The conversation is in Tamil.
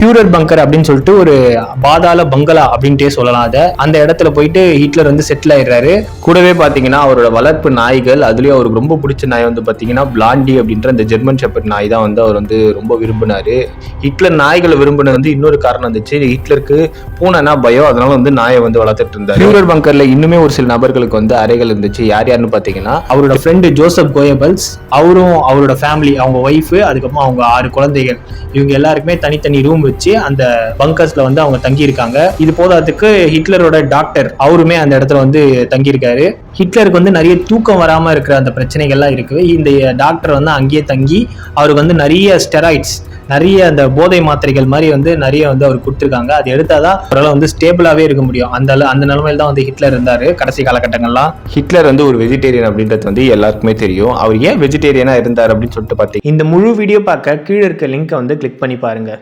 பியூரர் பங்கர் அப்படின்னு சொல்லிட்டு ஒரு பாதாள பங்களா அப்படின்ட்டே சொல்லலாம் அதை. அந்த இடத்துல போயிட்டு ஹிட்லர் வந்து செட்டில் ஆயிடுறாரு. கூடவே பார்த்தீங்கன்னா அவரோட வளர்ப்பு நாய்கள் அதுலேயும் அவருக்கு ரொம்ப பிடிச்ச நாய் வந்து பார்த்தீங்கன்னா பிளாண்டி அப்படின்ற அந்த ஜெர்மன் ஷெப்பர்ட் நாய் தான் வந்து அவர் வந்து ரொம்ப விரும்பினார். ஹிட்லர் நாய்களை விரும்பினது வந்து இன்னொரு காரணம் இருந்துச்சு ஹிட்லருக்கு பூனைனா பயம். அதனால வந்து நாயை வந்து வளர்த்துட்டு இருந்தார். பியூரர் பங்கரில் இன்னுமே ஒரு சில நபர்களுக்கு வந்து அறைகள் இருந்துச்சு. யார் யாருன்னு பார்த்தீங்கன்னா அவரோட ஃப்ரெண்டு ஜோசப் கோயபல்ஸ் அவரும் அவரோட ஃபேமிலி அவங்க ஒய்ஃபு அதுக்கப்புறம் அவங்க ஆறு குழந்தைகள். இவங்க எல்லாருக்குமே தனித்தனி ரூம் வச்சு அந்த பங்கர்ஸ்ல வந்து அவங்க தங்கி இருக்காங்க இது போதாதுக்கு ஹிட்லரோட டாக்டர் அவருமே அந்த இடத்துல வந்து தங்கியிருக்காரு. ஹிட்லருக்கு வந்து நிறைய தூக்கம் வராம இருக்கிற அந்த பிரச்சனைகள்லாம் இருக்கு இந்த டாக்டர் வந்து அங்கேயே தங்கி அவருக்கு வந்து நிறைய ஸ்டெராய்ட்ஸ் நிறைய அந்த போதை மாத்திரைகள் மாதிரி வந்து நிறைய வந்து அவர் கொடுத்துருக்காங்க. அது எடுத்தாதான் அவரால் வந்து ஸ்டேபிளாவே இருக்க முடியும். அந்த அந்த நிலைமையில தான் வந்து ஹிட்லர் இருந்தாரு கடைசி காலகட்டங்கள்லாம். ஹிட்லர் வந்து ஒரு வெஜிடேரியன் அப்படின்றது வந்து எல்லாருக்குமே தெரியும். அவர் ஏன் வெஜிடேரியனா இருந்தார் அப்படின்னு சொல்லிட்டு பார்த்தீங்க. இந்த முழு வீடியோ பார்க்க கீழே இருக்க லிங்கை வந்து கிளிக் பண்ணி பாருங்க.